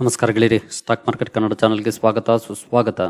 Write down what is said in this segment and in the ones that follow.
ನಮಸ್ಕಾರ ಗೆಳೆಯರಿ stock market Kannada ಚಾನಲ್ಗೆ ಸ್ವಾಗತ, ಸುಸ್ವಾಗತ.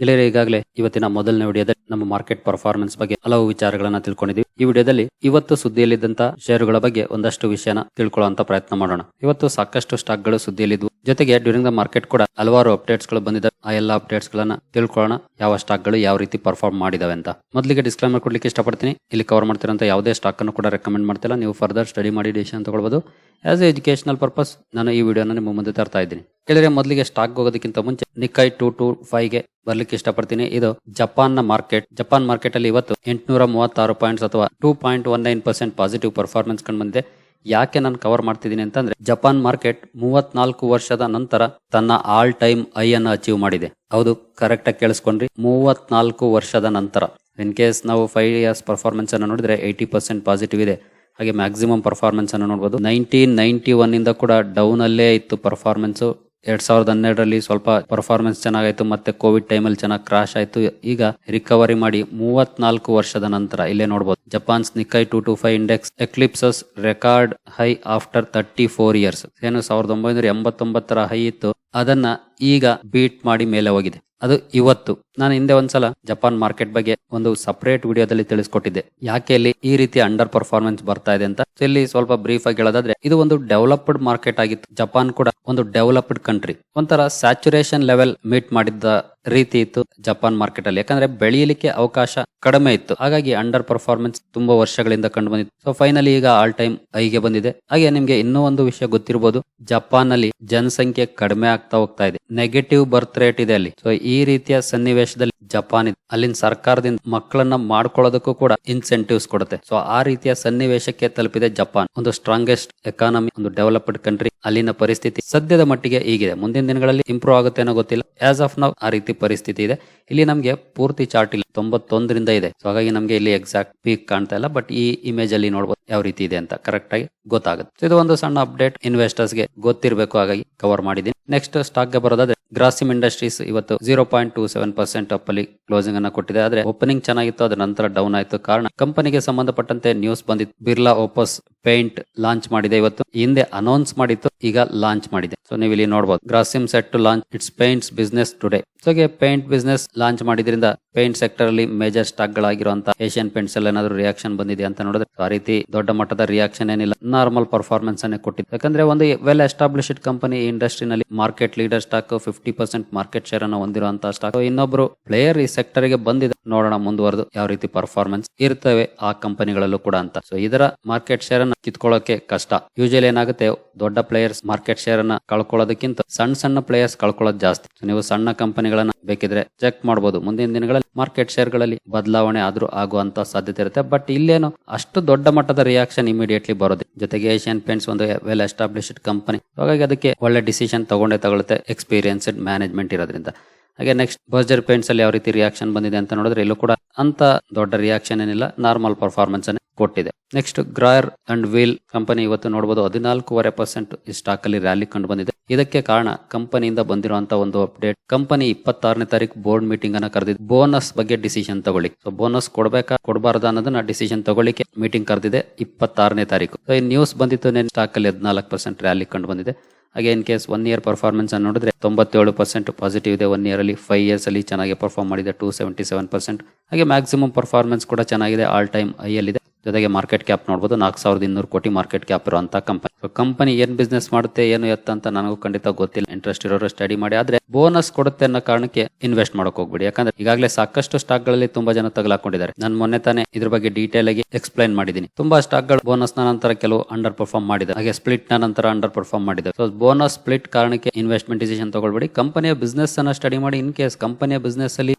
ಗೆಳೆಯರಿ, ಈಗಾಗಲೇ ಇವತ್ತಿನ ಮೊದಲನೇ ವಿಡಿಯೋದಲ್ಲಿ ನಮ್ಮ ಮಾರ್ಕೆಟ್ ಪರ್ಫಾರ್ಮೆನ್ಸ್ ಬಗ್ಗೆ ಹಲವು ವಿಚಾರಗಳನ್ನ ತಿಳ್ಕೊಂಡಿದ್ವಿ ಈ ವಿಡಿಯೋದಲ್ಲಿ ಇವತ್ತು ಸುದ್ದಿಯಲ್ಲಿದ್ದಂತ ಷೇರುಗಳ ಬಗ್ಗೆ ಒಂದಷ್ಟು ವಿಷಯನ ತಿಳ್ಕೊಳ್ಳುವಂತ ಪ್ರಯತ್ನ ಮಾಡೋಣ. ಇವತ್ತು ಸಾಕಷ್ಟು ಸ್ಟಾಕ್ಗಳು ಸುದ್ದಿಯಲ್ಲಿದ್ವು. ಜೊತೆಗೆ ಡ್ಯೂರಿಂಗ್ ದ ಮಾರ್ಕೆಟ್ ಕೂಡ ಹಲವಾರು ಅಪ್ಡೇಟ್ಸ್ಗಳು ಬಂದಿದೆ ಆ ಎಲ್ಲ ಅಪ್ಡೇಟ್ಸ್ ಗಳನ್ನ ತಿಳ್ಕೊಳ್ಳೋಣ. ಯಾವ ಸ್ಟಾಕ್ಗಳು ಯಾವ ರೀತಿ ಪರ್ಫಾರ್ಮ್ ಮಾಡಿದಾವೆ ಅಂತ. ಮೊದಲಿಗೆ ಡಿಸ್ಕ್ಲೈಮರ್ ಕೊಡ್ಲಿಕ್ಕೆ ಇಷ್ಟಪಡ್ತೀನಿ. ಇಲ್ಲಿ ಕವರ್ ಮಾಡ್ತಿರೋಂಥ ಯಾವುದೇ ಸ್ಟಾಕ್ ಅನ್ನು ಕೂಡ ರೆಕಮೆಂಡ್ ಮಾಡ್ತಿಲ್ಲ. ನೀವು ಫರ್ದರ್ ಸ್ಟಡಿ ಮಾಡಿ ಡಿಸಿಷನ್ ತಗೊಳ್ಬಹುದು ಆಸ್ ಎಜುಕೇಶನಲ್ ಪರ್ಪಸ್ ನಾನು ಈ ವಿಡಿಯೋನ ನಿಮ್ಮ ಮುಂದೆ ತರ್ತಾ ಇದ್ದೀನಿ. ಕೇಳಿದ್ರೆ ಮೊದಲಿಗೆ ಸ್ಟಾಕ್ ಹೋಗೋದಕ್ಕಿಂತ ಮುಂಚೆ ನಿಕೈ ಟೂ ಟು ಫೈವ್ಗೆ ಬರ್ಲಿಕ್ಕೆ ಇಷ್ಟಪಡ್ತೀನಿ. ಇದು ಜಪಾನ್ನ ಮಾರ್ಕೆಟ್ ಜಪಾನ್ ಮಾರ್ಕೆಟ್ ಅಲ್ಲಿ ಇವತ್ತು ಎಂಟುನೂರ ಮೂವತ್ತಾರು ಪಾಯಿಂಟ್ಸ್ ಅಥವಾ two point one nine percent positive performance ಕಂಡು ಬಂದಿದೆ. ಯಾಕೆ ನಾನು ಕವರ್ ಮಾಡ್ತಿದ್ದೀನಿ ಅಂತಂದ್ರೆ ಜಪಾನ್ ಮಾರ್ಕೆಟ್ ಮೂವತ್ನಾಲ್ಕು ವರ್ಷದ ನಂತರ ತನ್ನ ಆಲ್ ಟೈಮ್ ಐ ಅನ್ನು ಅಚೀವ್ ಮಾಡಿದೆ. ಹೌದು ಕರೆಕ್ಟ್ ಆಗಿ ಕೇಳಿಸ್ಕೊಂಡ್ರಿ. ಮೂವತ್ನಾಲ್ಕು ವರ್ಷದ ನಂತರ ಇನ್ ಕೇಸ್ ನಾವು ಫೈವ್ ಇಯರ್ಸ್ ಪರ್ಫಾರ್ಮೆನ್ಸ್ ಅನ್ನು ನೋಡಿದ್ರೆ ಏಯ್ಟಿ ಪರ್ಸೆಂಟ್ ಪಾಸಿಟಿವ್ ಇದೆ. ಹಾಗೆ ಮ್ಯಾಕ್ಸಿಮಮ್ ಪರ್ಫಾರ್ಮೆನ್ಸ್ ಅನ್ನು ನೋಡಬಹುದು ನೈನ್ಟೀನ್ ನೈನ್ಟಿ ಒನ್ ಇಂದ ಕೂಡ ಡೌನ್ ಅಲ್ಲೇ ಇತ್ತು ಪರ್ಫಾರ್ಮೆನ್ಸ್ ಎರಡ್ ಸಾವಿರದ ಹನ್ನೆರಡರಲ್ಲಿ ಸ್ವಲ್ಪ ಪರ್ಫಾರ್ಮೆನ್ಸ್ ಚೆನ್ನಾಗಾಯ್ತು, ಮತ್ತೆ ಕೋವಿಡ್ ಟೈಮಲ್ಲಿ ಚೆನ್ನಾಗಿ ಕ್ರಾಶ್ ಆಯ್ತು. ಈಗ ರಿಕವರಿ ಮಾಡಿ ಮೂವತ್ನಾಲ್ಕು ವರ್ಷದ ನಂತರ ಇಲ್ಲೇ ನೋಡಬಹುದು Japan's Nikkei two two five index eclipses record high after thirty four years ಏನು ಸಾವಿರದ ಒಂಬೈನೂರ ಎಂಬತ್ತೊಂಬತ್ತರ ಹೈ ಇತ್ತು. ಅದನ್ನ ಈಗ ಬೀಟ್ ಮಾಡಿ ಮೇಲೆ ಹೋಗಿದೆ. ಅದು ಇವತ್ತು. ನಾನು ಹಿಂದೆ ಒಂದ್ಸಲ ಜಪಾನ್ ಮಾರ್ಕೆಟ್ ಬಗ್ಗೆ ಒಂದು ಸಪರೇಟ್ ವಿಡಿಯೋದಲ್ಲಿ ತಿಳಿಸ್ಕೊಟ್ಟಿದ್ದೆ. ಯಾಕೆ ಇಲ್ಲಿ ಈ ರೀತಿ ಅಂಡರ್ ಪರ್ಫಾರ್ಮೆನ್ಸ್ ಬರ್ತಾ ಇದೆ ಅಂತ? ಇಲ್ಲಿ ಸ್ವಲ್ಪ ಬ್ರೀಫ್ ಆಗಿ ಹೇಳೋದಾದ್ರೆ, ಇದು ಒಂದು ಡೆವಲಪ್ಡ್ ಮಾರ್ಕೆಟ್ ಆಗಿತ್ತು. ಜಪಾನ್ ಕೂಡ ಒಂದು ಡೆವಲಪ್ಡ್ ಕಂಟ್ರಿ ಒಂಥರ ಸ್ಯಾಚುರೇಷನ್ ಲೆವೆಲ್ ಮೀಟ್ ಮಾಡಿದ್ದ ರೀತಿ ಇತ್ತು ಜಪಾನ್ ಮಾರ್ಕೆಟ್ ಅಲ್ಲಿ. ಯಾಕಂದ್ರೆ ಬೆಳೆಯಲಿಕ್ಕೆ ಅವಕಾಶ ಕಡಿಮೆ ಇತ್ತು. ಹಾಗಾಗಿ ಅಂಡರ್ ಪರ್ಫಾರ್ಮೆನ್ಸ್ ತುಂಬಾ ವರ್ಷಗಳಿಂದ ಕಂಡು ಬಂದಿತ್ತು. ಸೊ ಫೈನಲಿ ಈಗ ಆಲ್ ಟೈಮ್ ಐಗೆ ಬಂದಿದೆ. ಹಾಗೆ ನಿಮ್ಗೆ ಇನ್ನೂ ಒಂದು ವಿಷಯ ಗೊತ್ತಿರಬಹುದು ಜಪಾನ್ ಅಲ್ಲಿ ಜನಸಂಖ್ಯೆ ಕಡಿಮೆ ಆಗ್ತಾ ಹೋಗ್ತಾ ಇದೆ. ನೆಗೆಟಿವ್ ಬರ್ತ್ ರೇಟ್ ಇದೆ ಅಲ್ಲಿ. ಸೊ ಈ ರೀತಿಯ ಸನ್ನಿವೇಶದಲ್ಲಿ ಜಪಾನ್ ಇದೆ. ಅಲ್ಲಿನ ಸರ್ಕಾರದಿಂದ ಮಕ್ಕಳನ್ನ ಮಾಡ್ಕೊಳ್ಳೋದಕ್ಕೂ ಕೂಡ ಇನ್ಸೆಂಟಿವ್ಸ್ ಕೊಡುತ್ತೆ. ಸೊ ಆ ರೀತಿಯ ಸನ್ನಿವೇಶಕ್ಕೆ ತಲುಪಿದೆ ಜಪಾನ್. ಒಂದು ಸ್ಟ್ರಾಂಗೆಸ್ಟ್ ಎಕಾನಮಿ ಒಂದು ಡೆವಲಪ್ಡ್ ಕಂಟ್ರಿ ಅಲ್ಲಿನ ಪರಿಸ್ಥಿತಿ ಸದ್ಯದ ಮಟ್ಟಿಗೆ ಹೀಗಿದೆ. ಮುಂದಿನ ದಿನಗಳಲ್ಲಿ ಇಂಪ್ರೂವ್ ಆಗುತ್ತೆ ಅನ್ನೋ ಗೊತ್ತಿಲ್ಲ. ಆಸ್ ಆಫ್ ನೌ ಆ ರೀತಿ ಪರಿಸ್ಥಿತಿ ಇದೆ. ಇಲ್ಲಿ ನಮಗೆ ಪೂರ್ತಿ ಚಾರ್ಟ್ ಇಲ್ಲ. ತೊಂಬತ್ತೊಂದರಿಂದ ಇದೆ. ಸೊ ಹಾಗಾಗಿ ನಮಗೆ ಇಲ್ಲಿ ಎಕ್ಸಾಕ್ಟ್ ಪೀಕ್ ಕಾಣ್ತಾ ಇಲ್ಲ. ಬಟ್ ಈ ಇಮೇಜ್ ಅಲ್ಲಿ ನೋಡಬಹುದು ಯಾವ ರೀತಿ ಇದೆ ಅಂತ ಕರೆಕ್ಟ್ ಆಗಿ ಗೊತ್ತಾಗುತ್ತೆ. ಇದು ಒಂದು ಸಣ್ಣ ಅಪ್ಡೇಟ್ ಇನ್ವೆಸ್ಟರ್ಸ್ಗೆ ಗೊತ್ತಿರಬೇಕು ಹಾಗಾಗಿ ಕವರ್ ಮಾಡಿದ್ದೀನಿ. ನೆಕ್ಸ್ಟ್ ಸ್ಟಾಕ್ಗೆ ಬರೋದಾದ್ರೆ ಗ್ರಾಸಿಮ್ ಇಂಡಸ್ಟ್ರೀಸ್ ಇವತ್ತು zero point two seven percent up ಅಲ್ಲಿ ಕ್ಲೋಸಿಂಗ್ ಅನ್ನ ಕೊಟ್ಟಿದೆ. ಆದ್ರೆ ಓಪನಿಂಗ್ ಚೆನ್ನಾಗಿತ್ತು ಅದ್ರ ನಂತರ ಡೌನ್ ಆಯಿತು. ಕಾರಣ ಕಂಪನಿಗೆ ಸಂಬಂಧಪಟ್ಟಂತೆ ನ್ಯೂಸ್ ಬಂದಿತ್ತು. ಬಿರ್ಲಾ ಓಪಸ್ ಪೇಂಟ್ ಲಾಂಚ್ ಮಾಡಿದೆ ಇವತ್ತು. ಹಿಂದೆ ಅನೌನ್ಸ್ ಮಾಡಿತ್ತು, ಈಗ ಲಾಂಚ್ ಮಾಡಿದೆ. ಸೊ ನೀವು ಇಲ್ಲಿ ನೋಡಬಹುದು Grasim set to launch its paints business today so paint business launch ಮಾಡಿದ್ರಿಂದ ಪೇಂಟ್ ಸೆಕ್ಟರ್ ಅಲ್ಲಿ ಮೇಜರ್ ಸ್ಟಾಕ್ ಗಳಾಗಿರುವಂತಹ ಏಷ್ಯನ್ ಪೇಂಟ್ಸ್ ಅಲ್ಲಿ ಏನಾದ್ರು ರಿಯಾಕ್ಷನ್ ಬಂದಿದೆ ಅಂತ ನೋಡಿದ್ರೆ ಆ ರೀತಿ ದೊಡ್ಡ ಮಟ್ಟದ ರಿಯಾಕ್ಷನ್ ಏನಿಲ್ಲ. ನಾರ್ಮಲ್ ಪರ್ಫಾರ್ಮೆನ್ಸ್ ಅನ್ನೇ ಕೊಟ್ಟಿದೆ ಯಾಕಂದ್ರೆ ಒಂದು well established company ಇಂಡಸ್ಟ್ರಿನಲ್ಲಿ market leader stock fifty percent market share ಅನ್ನು ಹೊಂದಿರುವಂತಹ ಸ್ಟಾಕ್ ಇನ್ನೊಬ್ರು ಪ್ಲೇಯರ್ ಈ ಸೆಕ್ಟರ್ಗೆ ಬಂದಿದೆ. ನೋಡೋಣ ಮುಂದುವರೆದು ಯಾವ ರೀತಿ ಪರ್ಫಾರ್ಮೆನ್ಸ್ ಇರ್ತವೆ ಆ ಕಂಪನಿಗಳಲ್ಲೂ ಕೂಡ ಅಂತ. ಸೊ ಇದರ ಮಾರ್ಕೆಟ್ ಶೇರ್ ಅನ್ನ ಕಿತ್ಕೊಳ್ಳೋಕೆ ಕಷ್ಟ. ಯೂಶಲಿ ಏನಾಗುತ್ತೆ, ದೊಡ್ಡ ಪ್ಲೇಯರ್ಸ್ ಮಾರ್ಕೆಟ್ ಶೇರ್ ಅನ್ನ ಕಳ್ಕೊಳ್ಳೋದಕ್ಕಿಂತ ಸಣ್ಣ ಸಣ್ಣ ಪ್ಲೇಯರ್ಸ್ ಕಳ್ಕೊಳ್ಳೋದು ಜಾಸ್ತಿ. ನೀವು ಸಣ್ಣ ಕಂಪನಿಗಳನ್ನ ಬೇಕಿದ್ರೆ ಚೆಕ್ ಮಾಡಬಹುದು ಮುಂದಿನ ದಿನಗಳಲ್ಲಿ ಮಾರ್ಕೆಟ್ ಶೇರ್ಗಳಲ್ಲಿ ಬದಲಾವಣೆ ಆದ್ರೂ ಆಗುವಂತ ಸಾಧ್ಯತೆ ಇರುತ್ತೆ. ಬಟ್ ಇಲ್ಲೇನು ಅಷ್ಟು ದೊಡ್ಡ ಮಟ್ಟದ ರಿಯಾಕ್ಷನ್ ಇಮಿಡಿಯೇಟ್ಲಿ ಬರೋದು ಜೊತೆಗೆ ಏಷ್ಯನ್ ಪೇಂಟ್ಸ್ ಒಂದು ವೆಲ್ ಎಸ್ಟಾಬ್ಲಿಷ್ಡ್ ಕಂಪನಿ ಹಾಗಾಗಿ ಅದಕ್ಕೆ ಒಳ್ಳೆ ಡಿಸಿಷನ್ ತಗೊಂಡೇ ತಗೊಳುತ್ತೆ ಎಕ್ಸ್ಪೀರಿಯನ್ಸ್ಡ್ ಮ್ಯಾನೇಜ್ಮೆಂಟ್ ಇರೋದ್ರಿಂದ. ಹಾಗೆ ನೆಕ್ಸ್ಟ್ ಬರ್ಜರ್ ಪೇಂಟ್ಸ್ ಅಲ್ಲಿ ಯಾವ ರೀತಿ ರಿಯಾಕ್ಷನ್ ಬಂದಿದೆ ಅಂತ ನೋಡಿದ್ರೆ ಇಲ್ಲೂ ಕೂಡ ಅಂತ ದೊಡ್ಡ ರಿಯಾಕ್ಷನ್ ಏನಿಲ್ಲ. ನಾರ್ಮಲ್ ಪರ್ಫಾರ್ಮೆನ್ಸ್ ಕೊಟ್ಟಿದೆ. Next Grauer and Weil company ಇವತ್ತು ನೋಡಬಹುದು ಹದಿನಾಲ್ಕೂವರೆ ಪರ್ಸೆಂಟ್ ಈ ಸ್ಟಾಕ್ ಅಲ್ಲಿ ರ್ಯಾಲಿ ಕಂಡು ಬಂದಿದೆ. ಇದಕ್ಕೆ ಕಾರಣ ಕಂಪನಿಯಿಂದ ಬಂದಿರುವಂತಹ ಒಂದು ಅಪ್ಡೇಟ್ ಕಂಪನಿ ಇಪ್ಪತ್ತಾರನೇ ತಾರೀಕು ಬೋರ್ಡ್ ಮೀಟಿಂಗ್ ಅನ್ನ ಕರೆದಿದೆ. ಬೋನಸ್ ಬಗ್ಗೆ ಡಿಸಿಷನ್ ತಗೊಳ್ಳಿ. ಸೊ ಬೋನಸ್ ಕೊಡಬೇಕಾ? ಕೊಡಬಾರ್ದ ಅನ್ನೋದನ್ನ ಡಿಸಿಷನ್ ತಗೊಳ್ಳಿಕ್ಕೆ ಮೀಟಿಂಗ್ ಕರೆದಿದೆ ಇಪ್ಪತ್ತಾರನೇ ತಾರೀಕು ಸೊ ಈ ನ್ಯೂಸ್ ಬಂದಿತ್ತು ನೆನ್ ಸ್ಟಾಕ್ ಅಲ್ಲಿ ಹದಿನಾಲ್ಕು ಪರ್ಸೆಂಟ್ ರ್ಯಾಲಿ ಕಂಡು ಬಂದಿದೆ. ಹಾಗೆ in case one year performance ಅನ್ನು ನೋಡಿದ್ರೆ ತೊಂಬತ್ತೇಳು ಪರ್ಸೆಂಟ್ ಪಾಸಿಟಿವ್ ಇದೆ ಒನ್ ಇಯರ್ ಅಲ್ಲಿ. ಫೈವ್ ಇಯರ್ಸ್ ಅಲ್ಲಿ ಚೆನ್ನಾಗಿ ಪರ್ಫಾರ್ಮ್ ಮಾಡಿದೆ ಟೂ ಸೆವೆಂಟಿ ಸೆವೆನ್ ಪರ್ಸೆಂಟ್ ಹಾಗೆ ಮ್ಯಾಕ್ಸಿಮಮ್ ಪರ್ಫಾರ್ಮೆನ್ಸ್ ಕೂಡ ಚೆನ್ನಾಗಿದೆ. ಆಲ್ ಟೈಮ್ ಐ ಅಲ್ಲಿ ಜೊತೆಗೆ ಮಾರ್ಕೆಟ್ ಕ್ಯಾಪ್ ನೋಡಬಹುದು ನಾಲ್ಕು ಸಾವಿರದ ಇನ್ನೂರು ಕೋಟಿ ಮಾರ್ಕೆಟ್ ಕ್ಯಾಪ್ ಇರುವಂತ ಕಂಪನಿ ಸೊ ಕಂಪನಿ ಏನ್ ಬಿಸ್ನೆಸ್ ಮಾಡುತ್ತೆ, ಏನು ಎತ್ತ ಅಂತ ನನಗೂ ಖಂಡಿತ ಗೊತ್ತಿಲ್ಲ. ಇಂಟ್ರೆಸ್ಟ್ ಇರೋರು ಸ್ಟಡಿ ಮಾಡಿ. ಆದ್ರೆ ಬೋನಸ್ ಕೊಡುತ್ತೆ ಅನ್ನೋ ಕಾರಣಕ್ಕೆ ಇನ್ವೆಸ್ಟ್ ಮಾಡಕ್ ಹೋಗ್ಬಿಡಿ. ಯಾಕಂದ್ರೆ ಈಗಾಗಲೇ ಸಾಕಷ್ಟು ಸ್ಟಾಕ್ಗಳಲ್ಲಿ ತುಂಬಾ ಜನ ತಗಲಾಕೊಂಡಿದ್ದಾರೆ. ನಾನು ಮೊನ್ನೆ ತಾನೇ ಇದ್ರ ಬಗ್ಗೆ ಡೀಟೇಲ್ ಆಗಿ ಎಕ್ಸ್ಪ್ಲೈನ್ ಮಾಡಿದೀನಿ ತುಂಬಾ ಸ್ಟಾಕ್ಗಳು ಬೋನಸ್ನ ನಂತರ ಕೆಲವು ಅಂಡರ್ ಪರ್ಫಾರ್ಮ್ ಮಾಡಿದೆ. ಹಾಗೆ ಸ್ಪ್ಲಿಟ್ನ ನಂತರ ಅಂಡರ್ ಪರ್ಫಾರ್ಮ್ ಮಾಡಿದೆ. ಸೊ ಬೋನಸ್ ಸ್ಪ್ಲಿಟ್ ಕಾರಣಕ್ಕೆ ಇನ್ವೆಸ್ಟ್ಮೆಂಟ್ ಡಿಸಿಷನ್ ತಗೊಳ್ಬೇಡಿ. ಕಂಪನಿಯ ಬಿಸ್ನೆಸ್ ಅನ್ನ ಸ್ಟಡಿ ಮಾಡಿ. ಇನ್ ಕೇಸ್ ಕಂಪನಿಯ ಬಿಸ್ನೆಸ್ ಅಲ್ಲಿ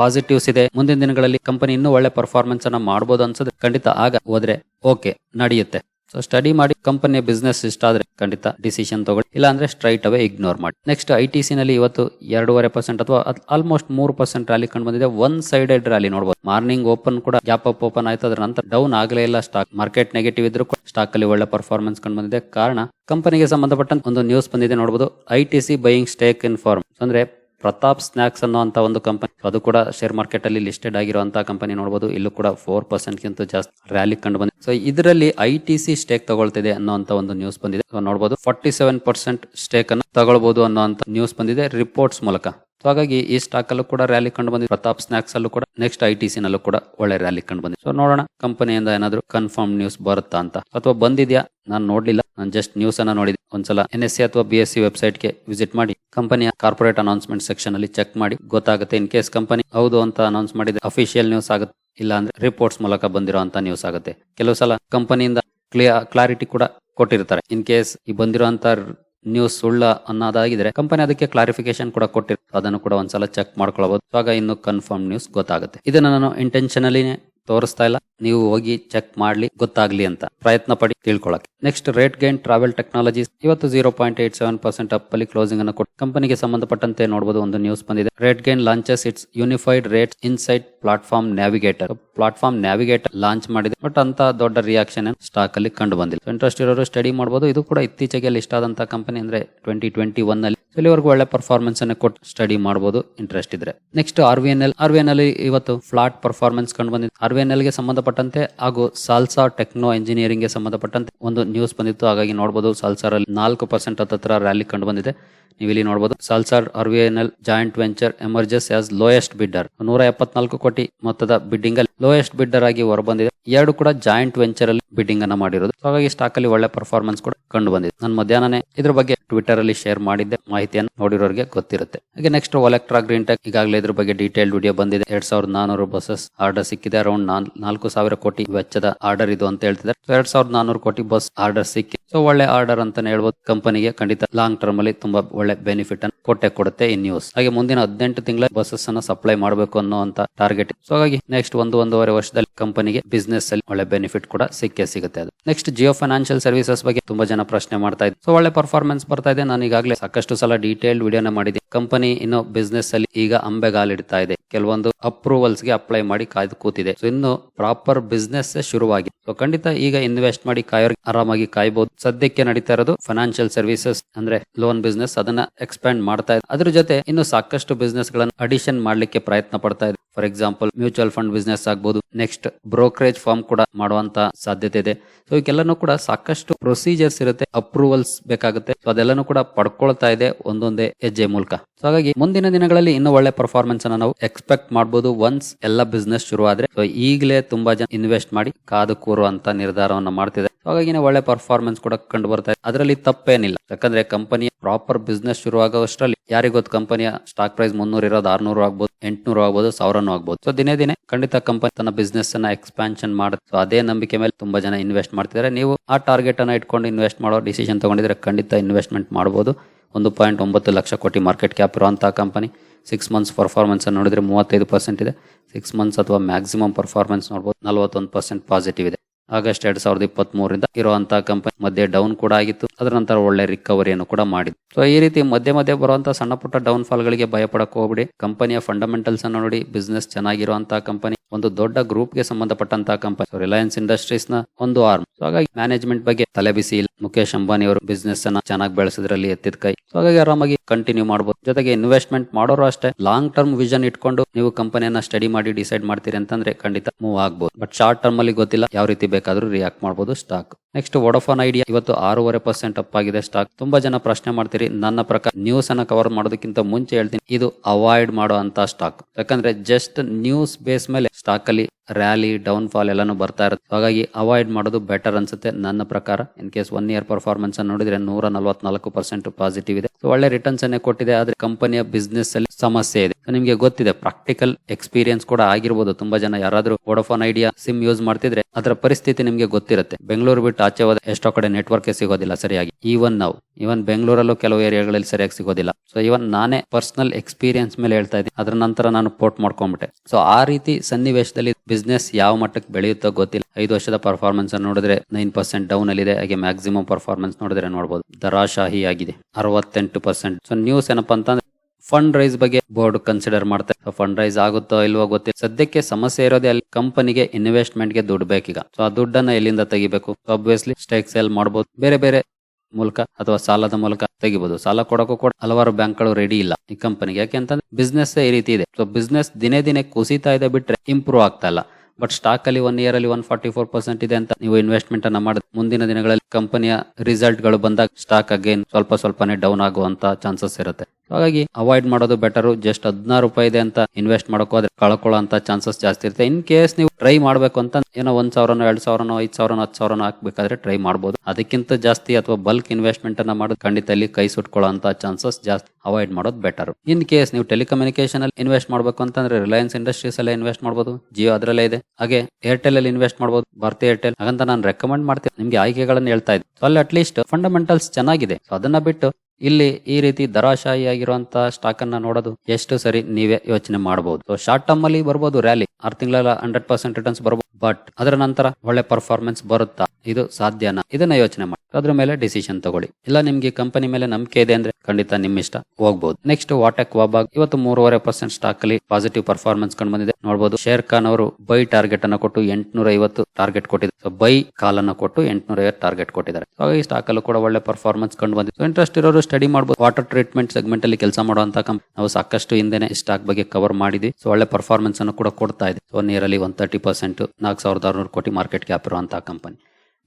ಪಾಸಿಟಿವ್ಸ್ ಇದೆ. ಮುಂದಿನ ದಿನಗಳಲ್ಲಿ ಕಂಪನಿ ಇನ್ನೂ ಒಳ್ಳೆ ಪರ್ಫಾರ್ಮೆನ್ಸ್ ಅನ್ನ ಮಾಡಬಹುದು ಅನ್ಸುತ್ತೆ. ಖಂಡಿತ ಆಗ ಹೋದ್ರೆ ಓಕೆ ನಡೆಯುತ್ತೆ. ಸೊ ಸ್ಟಡಿ ಮಾಡಿ ಕಂಪನಿಯ ಬಿಸ್ನೆಸ್ ಇಷ್ಟ ಆದ್ರೆ ಖಂಡಿತ ಡಿಸಿಷನ್ ತಗೊಳ್ಳಿ. ಇಲ್ಲ ಅಂದ್ರೆ ಸ್ಟ್ರೈಟ್ ಅವೇ ಇಗ್ನೋರ್ ಮಾಡಿ. ನೆಕ್ಸ್ಟ್ ಐ ಟಿ ಸಿ ನಲ್ಲಿ ಇವತ್ತು ಎರಡೂವರೆ ಪರ್ಸೆಂಟ್ ಅಥವಾ ಆಲ್ಮೋಸ್ಟ್ ಮೂರು ಪರ್ಸೆಂಟ್ ರ್ಯಾಲಿ ಕಂಡು ಬಂದಿದೆ. ಒನ್ ಸೈಡೆಡ್ ರ್ಯಾಲಿ ನೋಡಬಹುದು ಮಾರ್ನಿಂಗ್ ಓಪನ್ ಕೂಡ ಗ್ಯಾಪ್ ಅಪ್ ಓಪನ್ ಆಯ್ತು. ಅದ್ರ ನಂತರ ಡೌನ್ ಆಗಲೇ ಇಲ್ಲ ಸ್ಟಾಕ್ ಮಾರ್ಕೆಟ್ ನೆಗೆಟಿವ್ ಇದ್ರೂ ಸ್ಟಾಕ್ ಅಲ್ಲಿ ಒಳ್ಳೆ ಪರ್ಫಾರ್ಮೆನ್ಸ್ ಕಂಡು ಬಂದಿದೆ. ಕಾರಣ ಕಂಪನಿಗೆ ಸಂಬಂಧಪಟ್ಟಂತ ಒಂದು ನ್ಯೂಸ್ ಬಂದಿದೆ ನೋಡಬಹುದು I T C buying stake in firm ಅಂದ್ರೆ ಪ್ರತಾಪ್ ಸ್ನಾಕ್ಸ್ ಅನ್ನುವಂಥ ಒಂದು ಕಂಪನಿ ಅದು ಕೂಡ ಶೇರ್ ಮಾರ್ಕೆಟ್ ಅಲ್ಲಿ ಲಿಸ್ಟೆಡ್ ಆಗಿರುವಂತಹ ಕಂಪನಿ ನೋಡಬಹುದು ಇಲ್ಲೂ ಕೂಡ ಫೋರ್ ಪರ್ಸೆಂಟ್ ಗಿಂತ ಜಾಸ್ತಿ ರ್ಯಾಲಿ ಕಂಡು ಬಂದಿದೆ. ಸೊ ಇದರಲ್ಲಿ ಐ ಟಿ ಸಿ ಸ್ಟೇಕ್ ತಗೊಳ್ತಿದೆ ಅನ್ನೋಂತ ಒಂದು ನ್ಯೂಸ್ ಬಂದಿದೆ. ನೋಡಬಹುದು ಫಾರ್ಟಿ ಸೆವೆನ್ ಪರ್ಸೆಂಟ್ ಸ್ಟೇಕ್ ಅನ್ನು ತಗೊಳ್ಬಹುದು ಅನ್ನೋ ನ್ಯೂಸ್ ಬಂದಿದೆ. ರಿಪೋರ್ಟ್ಸ್ ಮೂಲಕ. ಸೊ ಹಾಗಾಗಿ ಈ ಸ್ಟಾಕ್ ಅಲ್ಲೂ ಕೂಡ ರ್ಯಾಲಿ ಕಂಡು ಬಂದಿದೆ. ಪ್ರತಾಪ್ ಸ್ನಾಕ್ಸ್ ಅಲ್ಲೂ ಕೂಡ ನೆಕ್ಸ್ಟ್ ಐ ಟಿ ಸಿ ನಲ್ಲೂ ಕೂಡ ಒಳ್ಳೆ ರ್ಯಾಲಿ ಕಂಡು ಬಂದಿದೆ. ಸೊ ನೋಡೋಣ ಕಂಪನಿಯಿಂದ ಏನಾದ್ರು ಕನ್ಫರ್ಮ್ ನ್ಯೂಸ್ ಬರುತ್ತಾ ಅಂತ. ಅಥವಾ ಬಂದಿದ್ಯಾ? ನಾನು ನೋಡ್ಲಿಲ್ಲ. ನಾನು ಜಸ್ಟ್ ನ್ಯೂಸ್ ಅನ್ನ ನೋಡಿದೆ. ಒಂದ್ಸಲ ಎನ್ ಎಸ್ ಸಿ ಅಥವಾ ಬಿ ಎಸ್ ಸಿ ವೆಬ್ಸೈಟ್ಗೆ ವಿಸಿಟ್ ಮಾಡಿ ಕಂಪನಿಯ ಕಾರ್ಪೊರೇಟ್ ಅನೌನ್ಸ್ಮೆಂಟ್ ಸೆಕ್ಷನ್ ಅಲ್ಲಿ ಚೆಕ್ ಮಾಡಿ, ಗೊತ್ತಾಗುತ್ತೆ ಇನ್ ಕೇಸ್ ಕಂಪನಿ ಹೌದು ಅಂತ ಅನೌನ್ಸ್ ಮಾಡಿದ್ರೆ ಅಫಿಷಿಯಲ್ ನ್ಯೂಸ್ ಆಗುತ್ತೆ. ಇಲ್ಲ ಅಂದ್ರೆ ರಿಪೋರ್ಟ್ಸ್ ಮೂಲಕ ಬಂದಿರೋ ಅಂತ ನ್ಯೂಸ್ ಆಗುತ್ತೆ. ಕೆಲವು ಸಲ ಕಂಪನಿಯಿಂದ ಕ್ಲಿಯರ್ ಕ್ಲಾರಿಟಿ ಕೂಡ ಕೊಟ್ಟಿರ್ತಾರೆ. ಇನ್ ಕೇಸ್ ಈ ಬಂದಿರುವಂತ ನ್ಯೂಸ್ ಸುಳ್ಳ ಅನ್ನೋದಾಗಿದ್ರೆ ಕಂಪನಿ ಅದಕ್ಕೆ ಕ್ಲಾರಿಫಿಕೇಶನ್ ಕೂಡ ಕೊಟ್ಟಿರ್ತಾರೆ ಅದನ್ನು ಕೂಡ ಒಂದ್ಸಲ ಚೆಕ್ ಮಾಡ್ಕೊಳ್ಬಹುದು ಆಗ ಇನ್ನು ಕನ್ಫರ್ಮ್ ನ್ಯೂಸ್ ಗೊತ್ತಾಗುತ್ತೆ. ಇದನ್ನ ನಾನು ಇಂಟೆನ್ಷನಲಿ ತೋರಿಸ್ತಾ ಇಲ್ಲ. ನೀವು ಹೋಗಿ ಚೆಕ್ ಮಾಡ್ಲಿ, ಗೊತ್ತಾಗ್ಲಿ ಅಂತ. ಪ್ರಯತ್ನ ಪಡಿ ತಿಳ್ಕೊಳಕ್ಕೆ. Next rate gain travel technologies ಇವತ್ತು zero point eight seven percent up ಅಲ್ಲಿ ಕ್ಲೋಸಿಂಗ್ ಅನ್ನು ಕೊಟ್ಟು ಕಂಪನಿಗೆ ಸಂಬಂಧಪಟ್ಟಂತೆ ನೋಡಬಹುದು ಒಂದು ನ್ಯೂಸ್ ಬಂದಿದೆ. RateGain launches its unified rate insight platform navigator platform navigator launch ಮಾಡಿದೆ. ಬಟ್ ಅಂತ ದೊಡ್ಡ ರಿಯಾಕ್ಷನ್ ಸ್ಟಾಕ್ ಅಲ್ಲಿ ಕಂಡು ಬಂದಿಲ್ಲ. ಇಂಟ್ರೆಸ್ಟ್ ಇರೋರು ಸ್ಟಡಿ ಮಾಡಬಹುದು ಇದು ಕೂಡ ಇತ್ತೀಚೆಗೆ ಲಿಸ್ಟ್ ಆದಂತಹ ಕಂಪನಿ ಅಂದ್ರೆ ಟ್ವೆಂಟಿ ಟ್ವೆಂಟಿ ಒನ್ ಅಲ್ಲಿ ಇಲ್ಲಿವರೆಗೂ ಒಳ್ಳೆ ಪರ್ಫಾರ್ಮೆನ್ಸ್ ಅನ್ನು ಕೊಟ್ಟು ಸ್ಟಡಿ ಮಾಡಬಹುದು ಇಂಟ್ರೆಸ್ಟ್ ಇದ್ರೆ. Next R V N L R V N L ಇವತ್ತು ಫ್ಲಾಟ್ ಪರ್ಫಾರ್ಮೆನ್ಸ್ ಕಂಡು ಬಂದಿದೆ. ಆರ್ ವಿ ಎನ್ ಎಲ್ಗೆ ಸಂಬಂಧಪಟ್ಟಂತೆ ಹಾಗೂ ಸಾಲ್ಸಾ ಟೆಕ್ನೋ ಇಂಜಿನಿಯರಿಂಗ್ಗೆ ಸಂಬಂಧಪಟ್ಟಂತೆ ಒಂದು ನ್ಯೂಸ್ ಬಂದಿತ್ತು. ಹಾಗಾಗಿ ನೋಡಬಹುದು ಸಾಲ್ಸಾರಲ್ಲಿ ನಾಲ್ಕು ಪರ್ಸೆಂಟ್ ಹತ್ತತ್ರ ರ್ಯಾಲಿ ಕಂಡು ಬಂದಿದೆ. ನೀವು ಇಲ್ಲಿ ನೋಡಬಹುದು Salasar RVNL L joint venture emerges as lowest bidder ನೂರ ಎಪ್ಪತ್ನಾಲ್ಕು ಕೋಟಿ ಮೊತ್ತದ ಬಿಡ್ಡಿಂಗ್ ಅಲ್ಲಿ ಲೋಯೆಸ್ಟ್ ಬಿಡ್ಡರ್ ಆಗಿ ಹೊರಬಂದಿದೆ. ಎರಡು ಕೂಡ ಜಾಯಿಂಟ್ ವೆಂಚರ್ ಅಲ್ಲಿ ಬಿಡ್ಡಿಂಗ್ ಅನ್ನ ಮಾಡಿರೋದು. ಹಾಗಾಗಿ ಸ್ಟಾಕ್ ಅಲ್ಲಿ ಒಳ್ಳೆ ಪರ್ಫಾರ್ಮೆನ್ಸ್ ಕೂಡ ಕಂಡು ಬಂದಿದೆ ನಾನು ಮಧ್ಯಾಹ್ನನೇ ಇದ್ರ ಬಗ್ಗೆ ಟ್ವಿಟರ್ ಅಲ್ಲಿ ಶೇರ್ ಮಾಡಿದ್ದೆ. ಮಾಹಿತಿಯನ್ನು ನೋಡಿರೋರಿಗೆ ಗೊತ್ತಿರುತ್ತೆ. ಹಾಗೆ ನೆಕ್ಸ್ಟ್ ಒಲೆಕ್ಟ್ರಾ ಗ್ರೀನ್ ಟೆಕ್ ಈಗಾಗಲೇ ಇದ್ರ ಬಗ್ಗೆ ಡೀಟೇಲ್ ವಿಡಿಯೋ ಬಂದಿದೆ. ಎರಡ್ ಸಾವಿರದ ನಾನೂರು ಬಸ್ಸಸ್ ಆರ್ಡರ್ ಸಿಕ್ಕಿದೆ. ಅರೌಂಡ್ ನಾಲ್ಕು ಸಾವಿರ ಕೋಟಿ ವೆಚ್ಚದ ಆರ್ಡರ್ ಇದು ಅಂತ ಹೇಳ್ತಿದ್ದಾರೆ. ಎರಡ್ ಸಾವಿರದ ನಾನೂರು ಕೋಟಿ ಬಸ್ ಆರ್ಡರ್ ಸಿಕ್ಕಿ ಸೊ ಒಳ್ಳೆ ಆರ್ಡರ್ ಅಂತಾನೆ ಹೇಳ್ಬೋದು. ಕಂಪನಿಗೆ ಖಂಡಿತ ಲಾಂಗ್ ಟರ್ಮ್ ಅಲ್ಲಿ ತುಂಬಾ ಒಳ್ಳೆ ಬೆನಿಫಿಟ್ ಅನ್ನು ಕೊಟ್ಟೆ ಕೊಡುತ್ತೆ ಈ ನ್ಯೂಸ್ ಹಾಗೆ ಮುಂದಿನ ಹದಿನೆಂಟು ತಿಂಗಳ ಬಸ್ಸಸ್ ಅನ್ನ ಸಪ್ಲೈ ಮಾಡಬೇಕು ಅನ್ನುವಂತ ಟಾರ್ಗೆಟ್ ಸೊ ಹಾಗಾಗಿ ನೆಕ್ಸ್ಟ್ ಒಂದು ಒಂದೂವರೆ ವರ್ಷದಲ್ಲಿ ಕಂಪನಿಗೆ ಬಿಸ್ನೆಸ್ ಅಲ್ಲಿ ಒಳ್ಳೆ ಬೆನಿಫಿಟ್ ಕೂಡ ಸಿಕ್ಕೇ ಸಿಗುತ್ತೆ ಅದು. ನೆಕ್ಸ್ಟ್ ಜಿಯೋ ಫೈನಾನ್ಷಿಯಲ್ ಸರ್ವಿಸಸ್ ಬಗ್ಗೆ ತುಂಬಾ ಜನ ಪ್ರಶ್ನೆ ಮಾಡ್ತಾ ಇದ್ದಾರೆ ಸೊ ಒಳ್ಳೆ ಪರ್ಫಾರ್ಮೆನ್ಸ್ ಬರ್ತಾ ಇದೆ. ನಾನು ಈಗಾಗಲೇ ಸಾಕಷ್ಟು ಸಲ ಡೀಟೇಲ್ ವಿಡಿಯೋನ ಮಾಡಿದೆ ಕಂಪನಿ ಇನ್ನು ಬಿಸ್ನೆಸ್ ಅಲ್ಲಿ ಈಗ ಅಂಬೆಗಾಲಿಡ್ತಾ ಇದೆ. ಕೆಲವೊಂದು ಅಪ್ರೂವಲ್ಸ್ಗೆ ಅಪ್ಲೈ ಮಾಡಿ ಕಾಯ್ದು ಕೂತಿದೆ. ಸೊ ಇನ್ನು ಪ್ರಾಪರ್ ಬಿಸ್ನೆಸ್ ಶುರುವಾಗಿದೆ. ಸೊ ಖಂಡಿತ ಈಗ ಇನ್ವೆಸ್ಟ್ ಮಾಡಿ ಕಾಯೋರ್ಗೆ ಆರಾಮಾಗಿ ಕಾಯ್ಬಹುದು ಸದ್ಯಕ್ಕೆ ನಡೀತಾ ಇರೋದು ಫೈನಾನ್ಷಿಯಲ್ ಸರ್ವಿಸಸ್ ಅಂದ್ರೆ ಲೋನ್ ಬಿಸ್ನೆಸ್ ಅದನ್ನ ಎಕ್ಸ್ಪ್ಯಾಂಡ್ ಮಾಡ್ತಾ ಇದೆ. ಅದ್ರ ಜೊತೆ ಇನ್ನು ಸಾಕಷ್ಟು ಬಿಸ್ನೆಸ್ ಗಳನ್ನ ಅಡಿಷನ್ ಮಾಡ್ಲಿಕ್ಕೆ ಪ್ರಯತ್ನ ಪಡ್ತಾ ಇದೆ. For example mutual fund business ಆಗ್ಬಹುದು ನೆಕ್ಸ್ಟ್ ಬ್ರೋಕರೇಜ್ ಫಾರ್ಮ್ ಕೂಡ ಮಾಡುವಂತ ಸಾಧ್ಯತೆ ಇದೆ. ಸೊ ಇವಕ್ಕೆಲ್ಲನೂ ಕೂಡ ಸಾಕಷ್ಟು ಪ್ರೊಸೀಜರ್ಸ್ ಇರುತ್ತೆ ಅಪ್ರೂವಲ್ಸ್ ಬೇಕಾಗುತ್ತೆ. ಸೊ ಅದೆಲ್ಲನೂ ಕೂಡ ಪಡ್ಕೊಳ್ತಾ ಇದೆ ಒಂದೊಂದೇ ಹೆಜ್ಜೆ ಮೂಲಕ. ಸೊ ಹಾಗಾಗಿ ಮುಂದಿನ ದಿನಗಳಲ್ಲಿ ಇನ್ನೂ ಒಳ್ಳೆ ಪರ್ಫಾರ್ಮೆನ್ಸ್ ಅನ್ನ ನಾವು ಎಕ್ಸ್ಪೆಕ್ಟ್ ಮಾಡಬಹುದು ಒನ್ಸ್ ಎಲ್ಲ ಬಿಸ್ನೆಸ್ ಶುರು ಆದ್ರೆ ಸೊ ಈಗಲೇ ತುಂಬಾ ಜನ ಇನ್ವೆಸ್ಟ್ ಮಾಡಿ ಕಾದು ಕೂರುವಂತ ನಿರ್ಧಾರವನ್ನ ಮಾಡ್ತಿದೆ ಹಾಗಾಗಿ ಒಳ್ಳೆ ಪರ್ಫಾರ್ಮೆನ್ಸ್ ಕೂಡ ಕಂಡು ಬರ್ತಾ ಇದೆ. ಅದರಲ್ಲಿ ತಪ್ಪೇನಿಲ್ಲ. ಯಾಕಂದ್ರೆ ಕಂಪನಿಯ ಪ್ರಾಪರ್ ಬಿಸ್ನೆಸ್ ಶುರು ಆಗೋಷ್ಟರಲ್ಲಿ ಯಾರಿಗ್ ಗೊತ್ತು ಕಂಪನಿಯ ಸ್ಟಾಕ್ ಪ್ರೈಸ್ ಮುನ್ನೂರ ಇರೋದು ಆರ್ನೂರು ಆಗ್ಬೋದು, ಎಂಟುನೂರು ಆಗ್ಬೋದು ಸಾವಿರನೂ ಆಗ್ಬಹುದು ಸೊ ದಿನೇ ದಿನೇ ಖಂಡಿತ ಕಂಪನಿ ತನ್ನ ಬಿಸ್ನೆಸ್ ಅನ್ನ ಎಕ್ಸ್ಪಾನ್ಷನ್ ಮಾಡುತ್ತೆ ಅದೇ ನಂಬಿಕೆ ಮೇಲೆ ತುಂಬಾ ಜನ ಇನ್ವೆಸ್ಟ್ ಮಾಡ್ತಿದ್ದಾರೆ. ನೀವು ಆ ಟಾರ್ಗೆಟ್ ಅನ್ನ ಇಟ್ಕೊಂಡು ಇನ್ವೆಸ್ಟ್ ಮಾಡೋ ಡಿಸಿಷನ್ ತಗೊಂಡಿದ್ರೆ ಖಂಡಿತ ಇನ್ವೆಸ್ಟ್ಮೆಂಟ್ ಮಾಡಬಹುದು ಒಂದು ಪಾಯಿಂಟ್ ಒಂಬತ್ತು ಲಕ್ಷ ಕೋಟಿ ಮಾರ್ಕೆಟ್ ಕ್ಯಾಪ್ ಇರುವಂತಹ ಕಂಪನಿ ಸಿಕ್ಸ್ ಮಂತ್ಸ್ ಪರ್ಫಾರ್ಮೆನ್ಸ್ ನೋಡಿದ್ರೆ ಮೂವತ್ತೈದು ಪರ್ಸೆಂಟ್ ಇದೆ. ಸಿಕ್ಸ್ ಮಂತ್ಸ್ ಅಥವಾ ಮ್ಯಾಕ್ಸಿಮಮ್ ಪರ್ಫಾರ್ಮೆನ್ಸ್ ನೋಡಬಹುದು ನಲವತ್ತೊಂದು ಪರ್ಸೆಂಟ್ ಪಾಸಿಟಿವ್ ಇದೆ. ಆಗಸ್ಟ್ ಎರಡ್ ಸಾವಿರದ ಇಪ್ಪತ್ತ್ ಮೂರರಿಂದ ಇರುವಂತಹ ಕಂಪನಿ ಮಧ್ಯೆ ಡೌನ್ ಕೂಡ ಆಗಿತ್ತು. ಅದರ ನಂತರ ಒಳ್ಳೆ ರಿಕವರಿಯನ್ನು ಕೂಡ ಮಾಡಿತ್ತು ಸೊ ಈ ರೀತಿ ಮಧ್ಯೆ ಮಧ್ಯೆ ಬರುವಂತಹ ಸಣ್ಣ ಪುಟ್ಟ ಡೌನ್ ಫಾಲ್ ಗಳಿಗೆ ಭಯ ಪಡಕ್ ಹೋಗ್ಬಿಡಿ ಕಂಪನಿಯ ಫಂಡಮೆಂಟಲ್ಸ್ ಅನ್ನು ನೋಡಿ ಬಿಸ್ನೆಸ್ ಚೆನ್ನಾಗಿರುವಂತಹ ಕಂಪನಿ ಒಂದು ದೊಡ್ಡ ಗ್ರೂಪ್ಗೆ ಸಂಬಂಧಪಟ್ಟಂತಹ ಕಂಪನಿ ರಿಲಯನ್ಸ್ ಇಂಡಸ್ಟ್ರೀಸ್ನ ಒಂದು ಆರ್ಮ್ ಸೊ ಹಾಗಾಗಿ ಮ್ಯಾನೇಜ್ಮೆಂಟ್ ಬಗ್ಗೆ ತಲೆ ಬಿಸಿ ಇಲ್ಲ. ಮುಖೇಶ್ ಅಂಬಾನಿ ಅವರು ಬಿಸ್ನೆಸ್ ಅನ್ನ ಚೆನ್ನಾಗಿ ಬೆಳೆಸಿದ್ರಲ್ಲಿ ಎತ್ತಿದ ಕೈ. ಸೊ ಹಾಗಾಗಿ ಆರಾಮಾಗಿ ಕಂಟಿನ್ಯೂ ಮಾಡಬಹುದು ಜೊತೆಗೆ ಇನ್ವೆಸ್ಟ್ಮೆಂಟ್ ಮಾಡೋರು ಅಷ್ಟೇ. ಲಾಂಗ್ ಟರ್ಮ್ ವಿಷನ್ ಇಟ್ಕೊಂಡು ನೀವು ಕಂಪನಿಯನ್ನ ಸ್ಟಡಿ ಮಾಡಿ ಡಿಸೈಡ್ ಮಾಡ್ತೀರಿ ಅಂತಂದ್ರೆ ಖಂಡಿತ ಮೂವ್ ಆಗ್ಬಹುದು ಬಟ್ ಶಾರ್ಟ್ ಟರ್ಮ್ ಅಲ್ಲಿ ಗೊತ್ತಿಲ್ಲ, ಯಾವ ರೀತಿ ಬೇಕಾದ್ರೂ ರಿಯಾಕ್ಟ್ ಮಾಡಬಹುದು ಸ್ಟಾಕ್ ನೆಕ್ಸ್ಟ್ ವೋಡಫೋನ್ ಐಡಿಯಾ ಇವತ್ತು ಆರೂವರೆ ಪರ್ಸೆಂಟ್ ಅಪ್ ಆಗಿದೆ ಸ್ಟಾಕ್ ತುಂಬಾ ಜನ ಪ್ರಶ್ನೆ ಮಾಡ್ತೀರಿ, ನನ್ನ ಪ್ರಕಾರ ನ್ಯೂಸ್ ಅನ್ನ ಕವರ್ ಮಾಡೋದಕ್ಕಿಂತ ಮುಂಚೆ ಹೇಳ್ತೀನಿ, ಇದು ಅವಾಯ್ಡ್ ಮಾಡೋ ಅಂತ ಸ್ಟಾಕ್ ಯಾಕಂದ್ರೆ ಜಸ್ಟ್ ನ್ಯೂಸ್ ಬೇಸ್ ಮೇಲೆ ಸ್ಟಾಕ್ ಅಲ್ಲಿ ರ್ಯಾಲಿ ಡೌನ್ ಫಾಲ್ ಎಲ್ಲಾನು ಬರ್ತಾ ಇರುತ್ತೆ. ಹಾಗಾಗಿ ಅವಾಯ್ಡ್ ಮಾಡೋದು ಬೆಟರ್ ಅನ್ಸುತ್ತೆ ನನ್ನ ಪ್ರಕಾರ. In case one year performance ಅನ್ನು ನೋಡಿದ್ರೆ ನೂರ ನಲವತ್ನಾಲ್ಕು ಪರ್ಸೆಂಟ್ ಪಾಸಿಟಿವ್ ಇದೆ. ಒಳ್ಳೆ ರಿಟರ್ನ್ಸ್ ಅನ್ನೇ ಕೊಟ್ಟಿದೆ, ಆದ್ರೆ ಕಂಪನಿಯ ಬಿಸ್ನೆಸ್ ಅಲ್ಲಿ ಸಮಸ್ಯೆ ಇದೆ. ನಿಮಗೆ ನಿಮ್ಗೆ ಗೊತ್ತಿದೆ ಪ್ರಾಕ್ಟಿಕಲ್ ಎಕ್ಸ್ಪೀರಿಯನ್ಸ್ ಕೂಡ ಆಗಿರ್ಬೋದು. ತುಂಬಾ ಜನ ಯಾರಾದ್ರೂ ವೋಡಫೋನ್ ಐಡಿಯಾ ಸಿಮ್ ಯೂಸ್ ಮಾಡ್ತಿದ್ರೆ ಅದರ ಪರಿಸ್ಥಿತಿ ನಿಮ್ಗೆ ಗೊತ್ತಿರುತ್ತೆ. ಬೆಂಗಳೂರು ಬಿಟ್ಟು ಆಚೆ ಹೋದ ಎಷ್ಟೋ ಕಡೆ ನೆಟ್ವರ್ಕ್ ಸಿಗೋದಿಲ್ಲ ಸರಿಯಾಗಿ. ಈವನ್ ನಾವು ಈವನ್ ಬೆಂಗಳೂರಲ್ಲೂ ಕೆಲವು ಏರಿಯಾಗಳಲ್ಲಿ ಸರಿಯಾಗಿ ಸಿಗೋದಿಲ್ಲ. ಸೊ ಇವನ್ ನಾನೇ ಪರ್ಸನಲ್ ಎಕ್ಸ್ಪೀರಿಯನ್ಸ್ ಮೇಲೆ ಹೇಳ್ತಾ ಇದ್ದೀನಿ. ಅದರ ನಂತರ ನಾನು ಪೋರ್ಟ್ ಮಾಡ್ಕೊಂಡ್ಬಿಟ್ಟೆ. ಸೊ ಆ ರೀತಿ ಸನ್ನಿವೇಶದಲ್ಲಿ ಬಿಸ್ನೆಸ್ ಯಾವ ಮಟ್ಟಕ್ಕೆ ಬೆಳೆಯುತ್ತೋ ಗೊತ್ತಿಲ್ಲ. ಐದು ವರ್ಷದ ಪರ್ಫಾರ್ಮೆನ್ಸ್ ನೋಡಿದ್ರೆ ನೈನ್ ಪರ್ಸೆಂಟ್ ಡೌನ್ ಅಲ್ಲಿ ಇದೆ ಹಾಗೆ ಮ್ಯಾಕ್ಸಿಮಮ್ ಪರ್ಫಾರ್ಮೆನ್ಸ್ ನೋಡಿದ್ರೆ ನೋಡಬಹುದು ದರಾಶಾಹಿ ಆಗಿದೆ ಅರವತ್ತೆಂಟು ಪರ್ಸೆಂಟ್ ಸೊ ನ್ಯೂಸ್ ಏನಪ್ಪಾ ಅಂತಂದ್ರೆ ಫಂಡ್ ರೈಸ್ ಬಗ್ಗೆ ಬೋರ್ಡ್ ಕನ್ಸಿಡರ್ ಮಾಡ್ತಾರೆ. ಫಂಡ್ ರೈಸ್ ಆಗುತ್ತೋ ಇಲ್ವೋ ಗೊತ್ತಿಲ್ಲ. ಸದ್ಯಕ್ಕೆ ಸಮಸ್ಯೆ ಇರೋದೇ ಅಲ್ಲಿ ಕಂಪನಿಗೆ ಇನ್ವೆಸ್ಟ್ಮೆಂಟ್ಗೆ ದುಡ್ಡು ಬೇಕೀಗ. ಸೊ ಆ ದುಡ್ಡನ್ನ ಎಲ್ಲಿಂದ ತೆಗಿಬೇಕು? ಅಬ್ವಿಯಸ್ಲಿ ಸ್ಟೇಕ್ ಸೇಲ್ ಮಾಡಬಹುದು ಬೇರೆ ಬೇರೆ ಮೂಲಕ ಅಥವಾ ಸಾಲದ ಮೂಲಕ ತೆಗಿಬಹುದು ಸಾಲ ಕೊಡಕ್ಕೂ ಕೂಡ ಹಲವಾರು ಬ್ಯಾಂಕ್ಗಳು ರೆಡಿ ಇಲ್ಲ ಈ ಕಂಪನಿಗೆ ಯಾಕೆ ಅಂತಂದ್ರೆ ಬಿಸ್ನೆಸ್ ಈ ರೀತಿ ಇದೆ. ಸೊ ಬಿಸ್ನೆಸ್ ದಿನೇ ದಿನೇ ಕುಸಿತಾ ಇದೆ ಬಿಟ್ರೆ ಇಂಪ್ರೂವ್ ಆಗ್ತಾ ಇಲ್ಲ. ಬಟ್ ಸ್ಟಾಕ್ ಅಲ್ಲಿ ಒನ್ ಇಯರ್ ಅಲ್ಲಿ ಒನ್ ಫಾರ್ಟಿ ಫೋರ್ ಪರ್ಸೆಂಟ್ ಇದೆ ಅಂತ ನೀವು ಇನ್ವೆಸ್ಟ್ಮೆಂಟ್ ಅನ್ನ ಮಾಡಿದ್ರೆ ಮುಂದಿನ ದಿನಗಳಲ್ಲಿ ಕಂಪನಿಯ ರಿಸಲ್ಟ್ಗಳು ಬಂದಾಗ ಸ್ಟಾಕ್ ಅಗೇನ್ ಸ್ವಲ್ಪ ಸ್ವಲ್ಪನೇ ಡೌನ್ ಆಗುವಂತ ಚಾನ್ಸಸ್ ಇರುತ್ತೆ. ಹಾಗಾಗಿ ಅವಾಯ್ಡ್ ಮಾಡೋದು ಬೆಟರ್ ಜಸ್ಟ್ ಹದಿನಾರು ರೂಪಾಯಿ ಇದೆ ಅಂತ ಇನ್ವೆಸ್ಟ್ ಮಾಡಕ್ ಹೋದ್ರೆ ಕಳ್ಕೊಳ್ಳೋ ಚಾನ್ಸಸ್ ಜಾಸ್ತಿ ಇರುತ್ತೆ. ಇನ್ ಕೇಸ್ ನೀವು ಟ್ರೈ ಮಾಡ್ಬೇಕು ಅಂತ ಏನೋ ಒಂದ್ ಸಾವಿರನೋ, ಎರಡ್ ಸಾವಿರನೋ, ಐದ್ ಸಾವಿರನೋ, ಹತ್ತು ಸಾವಿರನೋ ಹಾಕ್ಬೇಕಾದ್ರೆ ಟ್ರೈ ಮಾಡಬಹುದು ಅದಕ್ಕಿಂತ ಜಾಸ್ತಿ ಅಥವಾ ಬಲ್ಕ್ ಇನ್ವೆಸ್ಟ್ಮೆಂಟ್ ಅನ್ನ ಮಾಡೋದು ಖಂಡಿತ ಅಲ್ಲಿ ಕೈ ಸುಟ್ಕೊಳ್ಳೋ ಅಂತ ಚಾನ್ಸಸ್ ಜಾಸ್ತಿ. ಅವಾಯ್ಡ್ ಮಾಡೋದು ಬೆಟರ್ ಇನ್ ಕೇಸ್ ನೀವು ಟೆಲಿಕಮ್ಯುನಿಕೇಶನ್ ಅಲ್ಲಿ ಇನ್ವೆಸ್ಟ್ ಮಾಡಬೇಕು ಅಂತಂದ್ರೆ ರಿಲಯನ್ಸ್ ಇಂಡಸ್ಟ್ರೀಸ್ ಅಲ್ಲೇ ಇನ್ವೆಸ್ಟ್ ಮಾಡಬಹುದು ಜಿಯೋ ಅದರಲ್ಲೇ ಇದೆ. ಹಾಗೆ ಏರ್ಟೆಲ್ ಅಲ್ಲಿ ಇನ್ವೆಸ್ಟ್ ಮಾಡಬಹುದು ಭಾರತೀಯ ಏರ್ಟೆಲ್ ಹಾಗಂತ ನಾನು ರೆಕಮೆಂಡ್ ಮಾಡ್ತೀನಿ. ನಿಮ್ಗೆ ಆಯ್ಕೆಗಳನ್ನು ಹೇಳ್ತಾ ಸೊ ಅಲ್ಲಿ ಅಟ್ಲೀಸ್ಟ್ ಫಂಡಮೆಂಟಲ್ಸ್ ಚೆನ್ನಾಗಿದೆ. ಸೊ ಅದನ್ನ ಬಿಟ್ಟು ಇಲ್ಲಿ ಈ ರೀತಿ ದರಾಶಾಹಿ ಆಗಿರುವಂತ ಸ್ಟಾಕ್ ಅನ್ನ ನೋಡೋದು ಎಷ್ಟು ಸರಿ ನೀವೇ ಯೋಚನೆ ಮಾಡಬಹುದು ಶಾರ್ಟ್ ಟರ್ಮ್ ಅಲ್ಲಿ ಬರ್ಬೋದು ರ್ಯಾಲಿ ಆರ್ ತಿಂಗಳ ಹಂಡ್ರೆಡ್ ಪರ್ಸೆಂಟ್ ರಿಟರ್ನ್ಸ್ ಬರ್ಬೋದು ಬಟ್ ಅದರ ನಂತರ ಒಳ್ಳೆ ಪರ್ಫಾರ್ಮೆನ್ಸ್ ಬರುತ್ತಾ? ಇದು ಸಾಧ್ಯನಾ? ಇದನ್ನ ಯೋಚನೆ ಮಾಡಿ. ಅದ್ರ ಮೇಲೆ ಡಿಸಿಷನ್ ತಗೊಳ್ಳಿ. ಇಲ್ಲ ನಿಮ್ಗೆ ಕಂಪನಿ ಮೇಲೆ ನಂಬಿಕೆ ಇದೆ ಅಂದ್ರೆ ಖಂಡಿತ ನಿಮ್ ಇಷ್ಟ. ಹೋಗ್ಬಹುದು ನೆಕ್ಸ್ಟ್ ವಾಟೆಕ್ ವಾಬಾಗ್ ಇವತ್ತು ಮೂರುವರೆ ಪರ್ಸೆಂಟ್ ಸ್ಟಾಕ್ ಅಲ್ಲಿ ಪಾಸಿಟಿವ್ ಪರ್ಫಾರ್ಮೆನ್ಸ್ ಕಂಡು ಬಂದಿದೆ. ನೋಡಬಹುದು ಶೇರ್ ಖಾನ್ ಅವರು ಬೈ ಟಾರ್ಗೆಟ್ ಅನ್ನ ಕೊಟ್ಟು ಎಂಟುನೂರ ಐವತ್ತು ಟಾರ್ಗೆಟ್ ಕೊಟ್ಟಿದ್ದಾರೆ ಬೈ ಕಾಲನ್ನ ಕೊಟ್ಟು ಎಂಟುನೂರ ಐವತ್ತು ಟಾರ್ಗೆಟ್ ಕೊಟ್ಟಿದ್ದಾರೆ ಈ ಸ್ಟಾಕ್ ಅಲ್ಲೂ ಕೂಡ ಒಳ್ಳೆ ಪರ್ಫಾರ್ಮೆನ್ಸ್ ಕಂಡು ಬಂದಿದೆ. ಇಂಟ್ರೆಸ್ಟ್ ಇರೋರು ಸ್ಟಡಿ ಮಾಡಬಹುದು ವಾಟರ್ ಟ್ರೀಟ್ಮೆಂಟ್ ಸೆಗ್ಮೆಂಟ್ ಅಲ್ಲಿ ಕೆಲಸ ಮಾಡುವಂತ ಕಂಪನಿ ನಾವು ಸಾಕಷ್ಟು ಹಿಂದೆನೆ ಸ್ಟಾಕ್ ಬಗ್ಗೆ ಕವರ್ ಮಾಡಿದ್ವಿ. ಸೊ ಒಳ್ಳೆ ಪರ್ಫಾರ್ಮೆನ್ಸ್ ಅನ್ನು ಕೂಡ ಕೊಡ್ತಾ ಇದೆ so nearly one thirty percent ನಾಲ್ಕು ಸಾವಿರದ ಆರುನೂರು ಕೋಟಿ ಮಾರ್ಕೆಟ್ ಕ್ಯಾಪ್ ಇರುವಂತಹ ಕಂಪನಿ.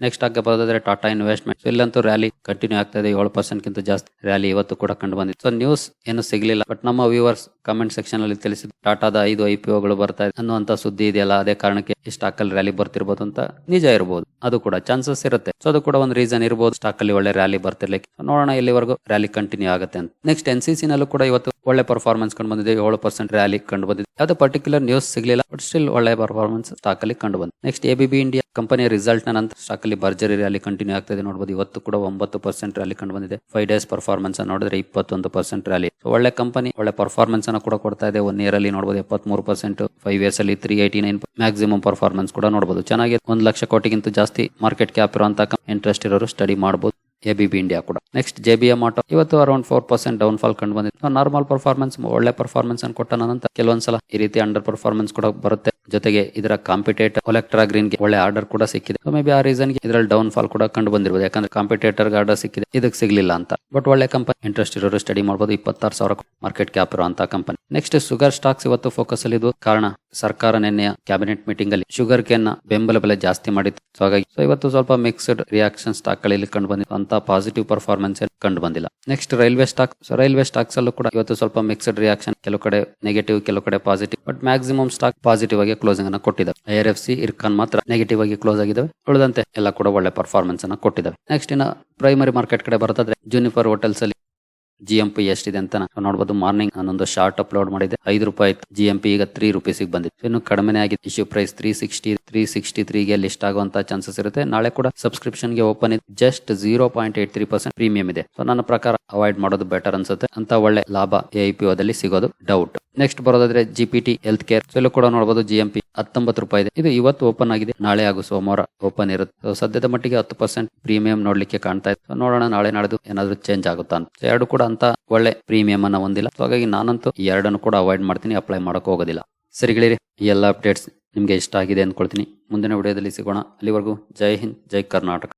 ನೆಕ್ಸ್ಟ್ ಆಗಿ ಬರೋದಾದ್ರೆ ಟಾಟಾ ಇನ್ವೆಸ್ಟ್ಮೆಂಟ್ ಇಲ್ಲಂತೂ ರ್ಯಾಲಿ ಕಂಟಿನ್ಯೂ ಆಗ್ತಾ ಇದೆ ಏಳು ಪರ್ಸೆಂಟ್ ಗಿಂತ ಜಾಸ್ತಿ ರ್ಯಾಲಿ ಇವತ್ತು ಕೂಡ ಕಂಡು ಬಂದಿದೆ. ಸೊ ನ್ಯೂಸ್ ಏನು ಸಿಗಲಿಲ್ಲ ಬಟ್ ನಮ್ಮ ವ್ಯೂವರ್ಸ್ ಕಮೆಂಟ್ ಸೆಕ್ಷನ್ ಅಲ್ಲಿ ತಿಳಿಸಿದ ಟಾಟಾದ ಐದು ಐ ಪಿ ಒಗಳು ಬರ್ತಾ ಇದೆ ಅನ್ನುವಂತ ಸುದ್ದಿ ಇದೆಯಲ್ಲ, ಅದೇ ಕಾರಣಕ್ಕೆ ಸ್ಟಾಕ್ ಅಲ್ಲಿ ರ್ಯಾಲಿ ಬರ್ತಿರ್ಬೋದು ಅಂತ ನಿಜ ಇರಬಹುದು ಅದು ಕೂಡ ಚಾನ್ಸಸ್ ಇರುತ್ತೆ. ಸೊ ಅದು ಕೂಡ ಒಂದು ರೀಸನ್ ಇರಬಹುದು ಸ್ಟಾಕ್ ಅಲ್ಲಿ ಒಳ್ಳೆ ರ್ಯಾಲಿ ಬರ್ತಿರ್ಲಿಕ್ಕೆ. ನೋಡೋಣ ಇಲ್ಲಿವರೆಗೂ ರ್ಯಾಲಿ ಕಂಟಿನ್ಯೂ ಆಗುತ್ತೆ ಅಂತ. ನೆಕ್ಸ್ಟ್ ಎನ್ ಸಿ ನಲ್ಲೂ ಕೂಡ ಇವತ್ತು ಒಳ್ಳೆ ಪರ್ಫಾರ್ಮೆನ್ಸ್ ಕಂಡು ಬಂದಿದೆ, ಏಳು ಪರ್ಸೆಂಟ್ ರ್ಯಾಲಿ ಕಂಡು ಬಂದಿದೆ. ಯಾವುದೇ ಪರ್ಟಿಕ್ಯುಲರ್ ನ್ಯೂಸ್ ಸಿಗಲಿಲ್ಲ ಬಟ್ ಸ್ಟಿಲ್ ಒಳ್ಳೆ ಪರ್ಫಾರ್ಮೆನ್ಸ್ ಸ್ಟಾಕ್ ಅಲ್ಲಿ ಕಂಡು ಬಂದಿದೆ. Next A B B India ಕಂಪನಿಯ ರಿಸಲ್ಟ್ ನಂತರ ಸ್ಟಾಕ್ ಅಲ್ಲಿ ಭರ್ಜರಿ ರ್ಯಾಲಿ ಕಂಟಿನ್ಯೂ ಆಗ್ತದೆ. ನೋಡಬಹುದು ಇವತ್ತು ಕೂಡ ಒಂಬತ್ತು ಪರ್ಸೆಂಟ್ ರ್ಯಾಲಿ ಕಂಡು ಬಂದಿದೆ. ಫೈವ್ ಡೇಸ್ ಪರ್ಫಾರ್ಮೆನ್ಸ್ ನೋಡಿದ್ರೆ ಇಪ್ಪತ್ತೊಂದು ಪರ್ಸೆಂಟ್ ರ್ಯಾಲಿ ಒಳ್ಳೆ ಕಂಪನಿ ಒಳ್ಳೆ ಪರ್ಫಾರ್ಮೆನ್ಸ್ ಅನ್ನು ಕೂಡ ಕೊಡ್ತಾ ಇದೆ. ಒನ್ ಇಯರ್ ಅಲ್ಲಿ ನೋಡಬಹುದು ಎಪ್ಪತ್ಮೂರು ಪರ್ಸೆಂಟ್ ಫೈವ್ ಇಯರ್ಸ್ ಅಲ್ಲಿ three eighty nine maximum performance ಕೂಡ ನೋಡಬಹುದು ಚೆನ್ನಾಗಿ ಒಂದು ಲಕ್ಷ ಕೋಟಿಗಿಂತ ಜಾಸ್ತಿ ಮಾರ್ಕೆಟ್ ಕ್ಯಾಪ್ ಇರುವಂತಹ ಇಂಟ್ರೆಸ್ಟ್ ಇರೋರು ಸ್ಟಡಿ ಮಾಡಬಹುದು ಎ ಬಿ ಇಂಡಿಯಾ ಕೂಡ. Next J B M auto ಇವತ್ತು around four percent down fall ಕಂಡು ಬಂದಿತ್ತು ನಾರ್ಮಲ್ ಪರ್ಫಾರ್ಮೆನ್ಸ್ ಒಳ್ಳೆ ಪರ್ಫಾರ್ಮೆನ್ಸ್ ಅನ್ನು ಕೊಟ್ಟ ನಂತರ ಕೆಲವೊಂದ್ಸಲ ಈ ರೀತಿ ಅಂಡರ್ ಪರ್ಫಾರ್ಮೆನ್ಸ್ ಕೂಡ ಬರುತ್ತೆ. ಜೊತೆಗೆ ಇದರ ಕಾಂಪಿಟೇಟರ್ ಒಲೆಕ್ಟ್ರಾ ಗ್ರೀನ್ಗೆ ಒಳ್ಳೆ ಆರ್ಡರ್ ಕೂಡ ಸಿಕ್ಕಿದೆ. ಮೇ ಬಿ ಆ ರೀಸನ್ಗೆ ಇದರಲ್ಲಿ ಡೌನ್ ಫಾಲ್ ಕೂಡ ಕಂಡು ಬಂದಿರಬಹುದು ಯಾಕಂದ್ರೆ ಕಾಂಪಿಟೇಟರ್ ಆರ್ಡರ್ ಸಿಕ್ಕಿದೆ. ಇದಕ್ಕೆ ಸಿಗಲಿಲ್ಲ ಅಂತ. ಬಟ್ ಒಳ್ಳೆ ಕಂಪನಿ ಇಂಟ್ರೆಸ್ಟ್ ಇರೋರು ಸ್ಟಡಿ ಮಾಡಬಹುದು ಇಪ್ಪತ್ತಾರು ಸಾವಿರ ಮಾರ್ಕೆಟ್ ಕ್ಯಾಪ್ ಇರುವಂತಹ ಕಂಪನಿ ನೆಕ್ಸ್ಟ್ ಶುಗರ್ ಸ್ಟಾಕ್ಸ್ ಇವತ್ತು ಫೋಕಸ್ ಅಲ್ಲಿ ಕಾರಣ, ಸರ್ಕಾರ ನಿನ್ನೆಯ ಕ್ಯಾಬಿನೆಟ್ ಮೀಟಿಂಗ್ ಅಲ್ಲಿ ಶುಗರ್ ಕೇನ್ ಬೆಂಬಲ ಬೆಲೆ ಜಾಸ್ತಿ ಮಾಡಿತ್ತು. ಸೊ ಹಾಗಾಗಿ ಸೊ ಇವತ್ತು ಸ್ವಲ್ಪ ಮಿಕ್ಸ್ಡ್ ರಿಯಾಕ್ಷನ್ ಸ್ಟಾಕ್ಗಳಲ್ಲಿ ಕಂಡು ಬಂದಿರುವಂತಹ ಪಾಸಿಟಿವ್ ಪರ್ಫಾರ್ಮೆನ್ಸ್ ಕಂಡು ಬಂದಿಲ್ಲ next railway stock railway stocks ಅಲ್ಲೂ ಕೂಡ ಇವತ್ತು ಸ್ವಲ್ಪ ಮಿಕ್ಸ್ಡ್ ರಿಯಾಕ್ಷನ್ ಕೆಲವು ಕಡೆ ನೆಗೆಟಿವ್ ಕೆಲವು ಕಡೆ positive but maximum stock positive ಆಗಿ ಕ್ಲೋಸಿಂಗ್ ಅನ್ನು ಕೊಟ್ಟಿದೆ ಆರ್ ಎಫ್ ಸಿ ಇರ್ಕಾನ್ ಮಾತ್ರ ನೆಗೆಟಿವ್ ಆಗಿ ಕ್ಲೋಸ್ ಆಗಿದ್ದಾವೆ. ಉಳಿದಂತೆ ಎಲ್ಲ ಕೂಡ ಒಳ್ಳೆ ಪರ್ಫಾರ್ಮೆನ್ಸ್ ಅನ್ನು ಕೊಟ್ಟಿದ್ದಾವೆ. ನೆಕ್ಸ್ಟ್ ಇನ್ನ ಪ್ರೈಮರಿ ಮಾರ್ಕೆಟ್ ಕಡೆ ಬರೋದಾದ್ರೆ ಜೂನಿಫರ್ ಹೋಟೆಲ್ಸ್ ಅಲ್ಲಿ ಜಿ ಎಂ ಪಿ ಎಷ್ಟಿದೆ ಅಂತ ನೋಡಬಹುದು ಮಾರ್ನಿಂಗ್ ನಾನೊಂದು ಶಾರ್ಟ್ ಅಪ್ಲೋಡ್ ಮಾಡಿದೆ. ಐದು ರೂಪಾಯಿ ಜಿ ಎಂ ಪಿ ಈಗ ತ್ರೀ ರುಪೀಸ್ ಬಂದಿದೆ. ಇನ್ನು ಕಡಿಮೆ ಆಗಿದೆ. Issue price three sixty three sixty ತ್ರೀಗೆ list ಆಗುವಂತ ಚಾನ್ಸಸ್ ಇರುತ್ತೆ. ನಾಳೆ ಕೂಡ ಸಬ್ಸ್ಕ್ರಿಪ್ಷನ್ಗೆ ಓಪನ್ ಇದೆ. Just zero point eight three percent premium ಇದೆ. ಸೊ ನನ್ನ ಪ್ರಕಾರ ಅವಾಯ್ಡ್ ಮಾಡೋದು ಬೆಟರ್ ಅನ್ಸುತ್ತೆ. ಅಂತ ಒಳ್ಳೆ ಲಾಭ ಎ ಪಿ ಓದಲ್ಲಿ ಸಿಗೋದು ಡೌಟ್ ನೆಕ್ಸ್ಟ್ ಬರೋದಾದ್ರೆ G P T health care so ಇಲ್ಲೂ ಕೂಡ ನೋಡಬಹುದು ಜಿ ಎಂ ಪಿ ಹತ್ತೊಂಬತ್ತು ರೂಪಾಯಿ ಇದೆ. ಇದು ಇವತ್ತು ಓಪನ್ ಆಗಿದೆ. ನಾಳೆ ಹಾಗೂ ಸೋಮವಾರ ಓಪನ್ ಇರುತ್ತೆ. ಸದ್ಯದ ಮಟ್ಟಿಗೆ ಹತ್ತು ಪರ್ಸೆಂಟ್ ಪ್ರೀಮಿಯಂ ನೋಡ್ಲಿಕ್ಕೆ ಕಾಣ್ತಾ ಇದೆ. ನೋಡೋಣ ನಾಳೆ ನಾಳೆದು ಏನಾದ್ರು ಚೇಂಜ್ ಆಗುತ್ತಾ ಅಂತ. ಎರಡು ಕೂಡ ಅಂತ ಒಳ್ಳೆ ಪ್ರೀಮಿಯಂ ಅನ್ನ ಹೊಂದಿಲ್ಲ ಹಾಗಾಗಿ ನಾನಂತೂ ಎರಡನ್ನು ಕೂಡ ಅವಾಯ್ಡ್ ಮಾಡ್ತೀನಿ. ಅಪ್ಲೈ ಮಾಡೋಕೆ ಹೋಗೋದಿಲ್ಲ. ಸರಿ ಗೆಳೆಯರಿ, ಈ ಎಲ್ಲ ಅಪ್ಡೇಟ್ಸ್ ನಿಮ್ಗೆ ಇಷ್ಟ ಆಗಿದೆ ಅಂದ್ಕೊಳ್ತೀನಿ. ಮುಂದಿನ ವಿಡಿಯೋದಲ್ಲಿ ಸಿಗೋಣ. ಅಲ್ಲಿವರೆಗೂ ಜೈ ಹಿಂದ್, ಜೈ ಕರ್ನಾಟಕ.